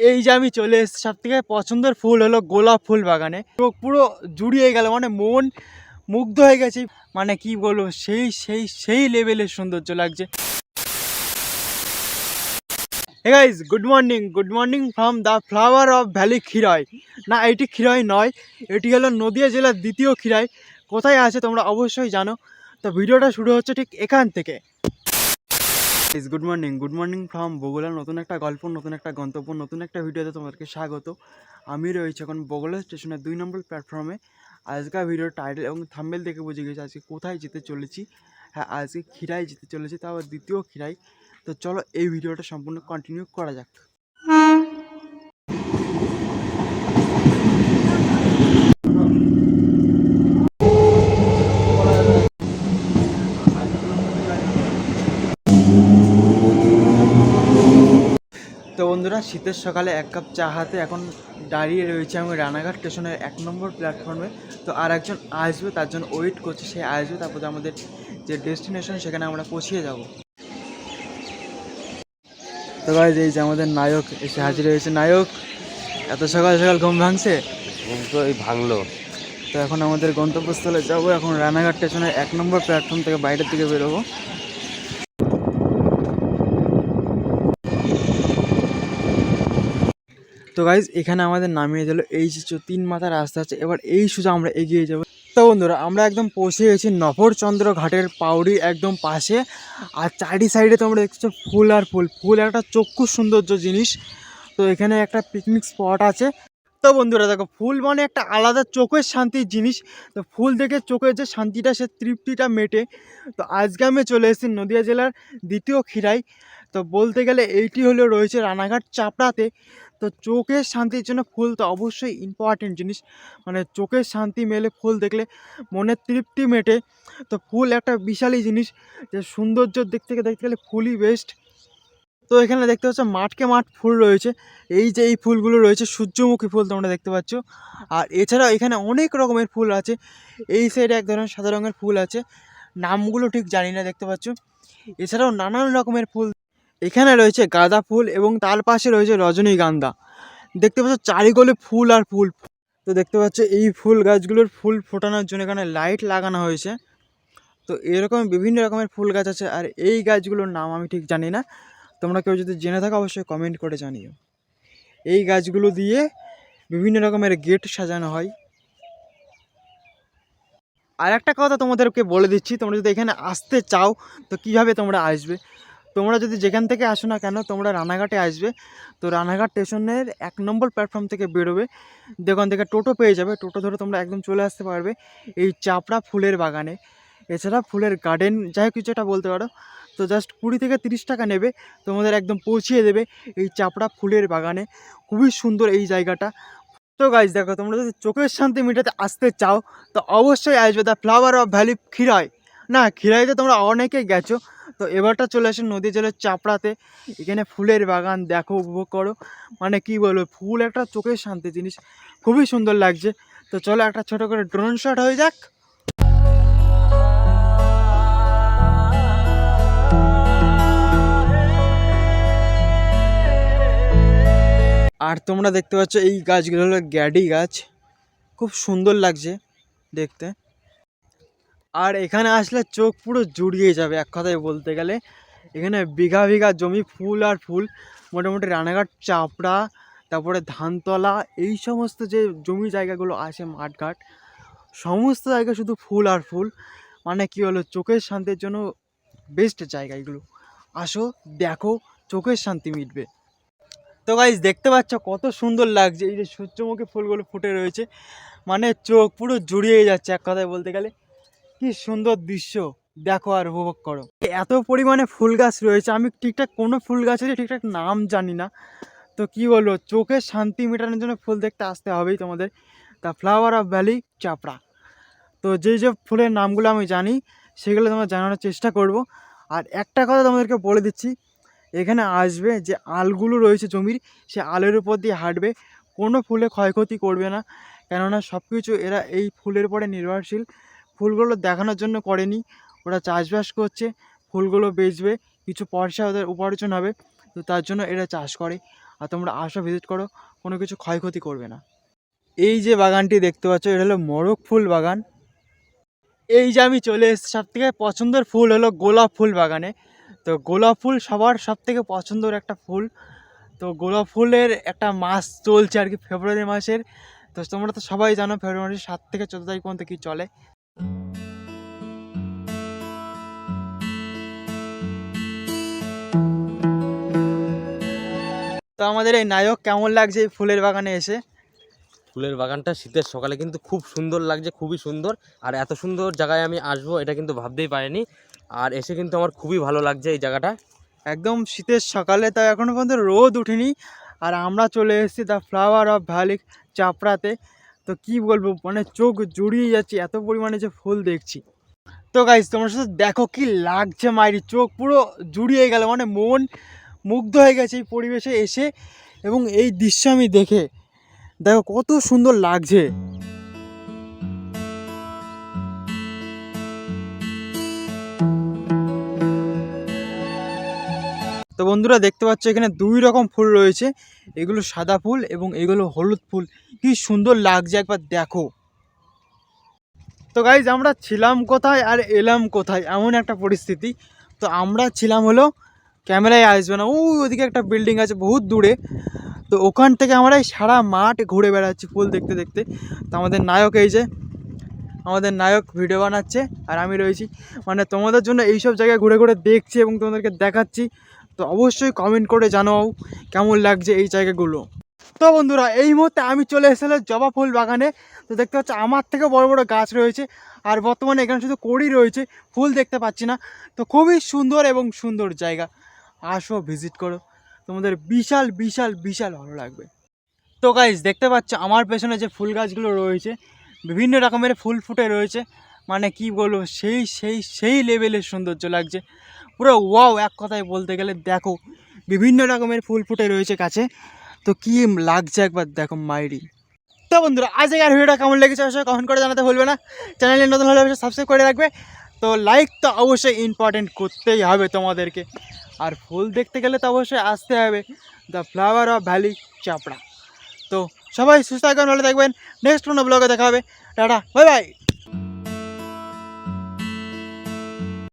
এই যে আমি চলে এসেছি সব থেকে পছন্দের ফুল হলো গোলাপ ফুল বাগানে। পুরো জুড়িয়ে গেল মানে মন মুগ্ধ হয়ে গেছে। মানে কি বলব, সেই সেই সেই লেভেলের সৌন্দর্য লাগছে। Guys good morning good morning from the flower of valley Khirai না, এটি খিরাই নয়, এটি হলো নদিয়া জেলার দ্বিতীয় খিরাই কোথায় আছে তোমরা অবশ্যই জানো। তো ভিডিওটা শুরু হচ্ছে ঠিক এখান থেকে। Good morning good morning from বগুলার নতুন একটা গল্প, নতুন একটা গন্তব্য, নতুন একটা ভিডিওতে তোমাদেরকে স্বাগত। আমি রয়েছি এখন বগুলা স্টেশনের দুই নম্বর প্ল্যাটফর্মে আজকের ভিডিও টাইটেল এবং থাম্বেল দেখে বুঝে গেছি আজকে কোথায় যেতে চলেছি। হ্যাঁ আজকে খিরায় যেতে চলেছি, তাও দ্বিতীয় খিরাই তো চলো এই ভিডিওটা সম্পূর্ণ কন্টিনিউ করা যাক তো বন্ধুরা শীতের সকালে এক কাপ চা হাতে এখন দাঁড়িয়ে রয়েছে আমি রানাঘাট স্টেশনের এক নম্বর প্ল্যাটফর্মে। তো আর একজন আসবে তার জন্য ওয়েট করছে সে আসবে তারপরে আমাদের যে ডেস্টিনেশন সেখানে আমরা পৌঁছিয়ে যাব। তো ভাই এই যে আমাদের নায়ক এসে হাজির হয়েছে। নায়ক এত সকাল সকাল ঘুম ভাঙছে? ঘুম তো এই ভাঙলো। তো এখন আমাদের গন্তব্যস্থলে যাব এখন রানাঘাট স্টেশনের এক নম্বর প্ল্যাটফর্ম থেকে বাইরের দিকে বেরোবো। তো গাইজ এখানে আমাদের নামিয়ে দিল। এই যে তিন মাথা রাস্তা আছে, এবার এই সোজা আমরা এগিয়ে যাব। তো বন্ধুরা, আমরা একদম পৌঁছে গেছি নফরচন্দ্র ঘাটের পাউড়ি একদম পাশে। আর চারি সাইডে তোমরা দেখছ ফুল আর ফুল। ফুল একটা চক্ষু সৌন্দর্য জিনিস। তো এখানে একটা পিকনিক স্পট আছে। তো বন্ধুরা দেখো, ফুল মানে একটা আলাদা চোখের শান্তির জিনিস। তো ফুল দেখে চোখের যে শান্তিটা, সে তৃপ্তিটা মেটে। তো আজকে আমি চলে এসেছি নদিয়া জেলার দ্বিতীয় খিরাই তো বলতে গেলে এইটি হলো রয়েছে রানাঘাট চাপড়াতে। তো চোখের শান্তির জন্য ফুল তো অবশ্যই ইম্পর্টেন্ট জিনিস। মানে চোখের শান্তি মেলে ফুল দেখলে মনের তৃপ্তি মেটে। তো ফুল একটা বিশালই জিনিস, যে সৌন্দর্যের দিক থেকে দেখতে গেলে ফুলই বেস্ট তো এখানে দেখতে পাচ্ছ মাঠকে মাঠ ফুল রয়েছে। এই যে এই ফুলগুলো রয়েছে, সূর্যমুখী ফুল তোমরা দেখতে পাচ্ছ। আর এছাড়াও এখানে অনেক রকমের ফুল আছে। এই সাইডে এক ধরনের সাদা রঙের ফুল আছে। নামগুলো ঠিক জানি না, দেখতে পাচ্ছ। এছাড়াও নানান রকমের ফুল। এখানে রয়েছে গাঁদা ফুল এবং তার পাশে রয়েছে রজনীগন্ধা। দেখতে পাচ্ছ চারিগোলে ফুল আর ফুল। তো দেখতে পাচ্ছ এই ফুল গাছগুলোর ফুল ফোটানোর জন্য এখানে লাইট লাগানো হয়েছে। তো এরকম বিভিন্ন রকমের ফুল গাছ আছে। আর এই গাছগুলোর নাম আমি ঠিক জানি না। তোমরা কেউ যদি জেনে থাকো, অবশ্যই কমেন্ট করে জানিও। এই গাছগুলো দিয়ে বিভিন্ন রকমের গেট সাজানো হয়। আর একটা কথা তোমাদেরকে বলে দিচ্ছি, তোমরা যদি এখানে আসতে চাও, তো কীভাবে তোমরা আসবে? তোমরা যদি যেখান থেকে আসো না কেন, তোমরা রানাঘাটে আসবে। তো রানাঘাট স্টেশনের এক নম্বর প্ল্যাটফর্ম থেকে বেরোবে। দোকান থেকে টোটো পেয়ে যাবে, টোটো ধরে তোমরা একদম চলে আসতে পারবে এই চাপড়া ফুলের বাগানে। এছাড়া ফুলের গার্ডেন যাই কিছু একটা বলতে পারো। তো জাস্ট কুড়ি থেকে তিরিশ টাকা নেবে, তোমাদের একদম পৌঁছিয়ে দেবে এই চাপড়া ফুলের বাগানে। খুবই সুন্দর এই জায়গাটা। তো গাইজ দেখো, তোমরা যদি চোখের শান্তি মিটাতে আসতে চাও, তো অবশ্যই আসবে the flower of valley Khirai না খিরাইতে তোমরা অনেকে গেছো, তো এবারটা চলে আসে নদী জলের চাপড়াতে। এখানে ফুলের বাগান দেখো, উপভোগ করো। মানে কি বলব, ফুল একটা চোখের শান্তি জিনিস। খুবই সুন্দর লাগছে। তো চলো একটা ছোট করে ড্রোন শট হয়ে যাক। আর তোমরা দেখতে পাচ্ছ এই গাছগুলো হলো গ্যাডি গাছ। খুব সুন্দর লাগছে দেখতে। আর এখানে আসলে চোখ পুরো জুড়িয়ে যাবে এক কথায় বলতে গেলে। এখানে বিঘা বিঘা জমি, ফুল আর ফুল, মোটামুটি রানাঘাট, চাপড়া, তারপরে ধানতলা, এই সমস্ত যে জমি জায়গাগুলো আছে মাঠঘাট, সমস্ত জায়গা শুধু ফুল আর ফুল। মানে কি হলো চোখের শান্তির জন্য বেস্ট জায়গা এগুলো। আসো, দেখো, চোখের শান্তি মিটবে। তো গাইজ দেখতে পাচ্ছ কত সুন্দর লাগছে। এই যে সূর্যমুখী ফুলগুলো ফুটে রয়েছে মানে চোখ পুরো জুড়িয়ে যাচ্ছে এক কথায় বলতে গেলে। কি সুন্দর দৃশ্য। দেখো আর উপভোগ করো। এত পরিমাণে ফুল গাছ রয়েছে। আমি ঠিকঠাক কোনো ফুল গাছেরই ঠিকঠাক নাম জানি না। তো কি বলব চোখের শান্তি মেটানোর জন্য ফুল দেখতে আসতে হবেই তোমাদের। The flower of valley Chapra তো যে যে ফুলের নামগুলো আমি জানি, সেগুলো তোমার জানানোর চেষ্টা করব। আর একটা কথা তোমাদেরকে বলে দিচ্ছি এখানে আসবে যে আলগুলো রয়েছে জমির, সে আলের উপর দিয়ে হাঁটবে। কোনো ফুলে ক্ষয়ক্ষতি করবে না, কেননা সব কিছু এরা এই ফুলের পরে নির্ভরশীল। ফুলগুলো দেখানোর জন্য করেনি, ওরা চাষবাস করছে, ফুলগুলো বেচবে, কিছু পয়সা ওদের উপার্জন হবে, তো তার জন্য এরা চাষ করে। আর তোমরা আসো ভিজিট করো, কোনো কিছু ক্ষয়ক্ষতি করবে না। এই যে বাগানটি দেখতে পাচ্ছ, এটা হলো মোরগ ফুল বাগান। এই যে আমি চলে এসেছি সব থেকে পছন্দের ফুল হলো গোলাপ ফুল বাগানে। তো গোলাপ ফুল সবার সব থেকে পছন্দের একটা ফুল। তো গোলাপ ফুলের একটা মাস চলছে আর কি ফেব্রুয়ারি মাসের। তো তোমরা তো সবাই জানো ফেব্রুয়ারি মাসের সাত থেকে চোদ্দ তারিখ পর্যন্ত কী চলে। তো আমাদের এই নায়ক কেমন লাগছে এই ফুলের বাগানে এসে? ফুলের বাগানটা শীতের সকালে কিন্তু খুব সুন্দর লাগছে, খুবই সুন্দর। আর এত সুন্দর জায়গায় আমি আসব এটা কিন্তু ভাবতেই পারিনি। আর এসে কিন্তু আমার খুবই ভালো লাগছে এই জায়গাটা। একদম শীতের সকালে তাই এখনও পর্যন্ত রোদ উঠেনি। আর আমরা চলে এসেছি দ্য ফ্লাওয়ার অফ ভ্যালি চাপড়াতে। তো কি বলব মানে চোখ জুড়িয়ে যাচ্ছে, এত পরিমাণে যে ফুল দেখছি। তো গাইজ তোমার সাথে দেখো কি লাগছে মাইরি, চোখ পুরো জুড়িয়ে গেল মানে মন মুগ্ধ হয়ে গেছে এই পরিবেশে এসে। এবং এই দৃশ্য আমি দেখে, দেখো কত সুন্দর লাগছে। তো বন্ধুরা দেখতে পাচ্ছ এখানে দুই রকম ফুল রয়েছে। এগুলো সাদা ফুল এবং এগুলো হলুদ ফুল। কি সুন্দর লাগছে একবার দেখো। তো গাইজ আমরা ছিলাম কোথায় আর এলাম কোথায়? এমন একটা পরিস্থিতি। তো আমরা ছিলাম হলো ক্যামেরায় আসবে না। ওই ওদিকে একটা বিল্ডিং আছে বহুত দূরে। তো ওখান থেকে আমরা সারা মাঠ ঘুরে বেড়াচ্ছি ফুল দেখতে দেখতে। তো আমাদের নায়ক এই যে, আমাদের নায়ক ভিডিও বানাচ্ছে আর আমি রয়েছি। মানে তোমাদের জন্য এইসব জায়গায় ঘুরে ঘুরে দেখছি এবং তোমাদেরকে দেখাচ্ছি। তো অবশ্যই কমেন্ট করে জানাও কেমন লাগছে এই জায়গাগুলো। তো বন্ধুরা, এই মুহূর্তে আমি চলে এসেছিলাম জবা ফুল বাগানে। তো দেখতে পাচ্ছি, আমার থেকে বড় বড় গাছ রয়েছে আর বর্তমানে এখানে শুধু কড়ি রয়েছে, ফুল দেখতে পাচ্ছি না। তো খুবই সুন্দর এবং সুন্দর জায়গা, আসো ভিজিট করো। তোমাদের বিশাল বিশাল বিশাল ভালো লাগবে। তো গাইজ দেখতে পাচ্ছ, আমার পেছনে যে ফুল গাছগুলো রয়েছে, বিভিন্ন রকমের ফুল ফুটে রয়েছে। মানে কি বলব, সেই সেই সেই লেভেলের সৌন্দর্য লাগছে। পুরো ওয়াও এক কথায় বলতে গেলে দেখো, বিভিন্ন রকমের ফুল ফুটে রয়েছে কাছে তো কি লাগছে একবার দেখো মাইরি। তো বন্ধুরা, আজ আর ভিডিওটা কেমন লেগেছে অবশ্যই কমেন্ট করে জানাতে ভুলবে না। চ্যানেলে নতুন হলে অবশ্যই সাবস্ক্রাইব করে রাখবে। তো লাইক তো অবশ্যই ইম্পর্টেন্ট করতেই হবে তোমাদেরকে। আর ফুল দেখতে গেলে তো অবশ্যই আসতে হবে। The flower of valley Chapra. তো সবাই সুস্থ থাকবেন, ভালো থাকবেন। নেক্সট কোনো ব্লগে দেখা হবে। Tata bye bye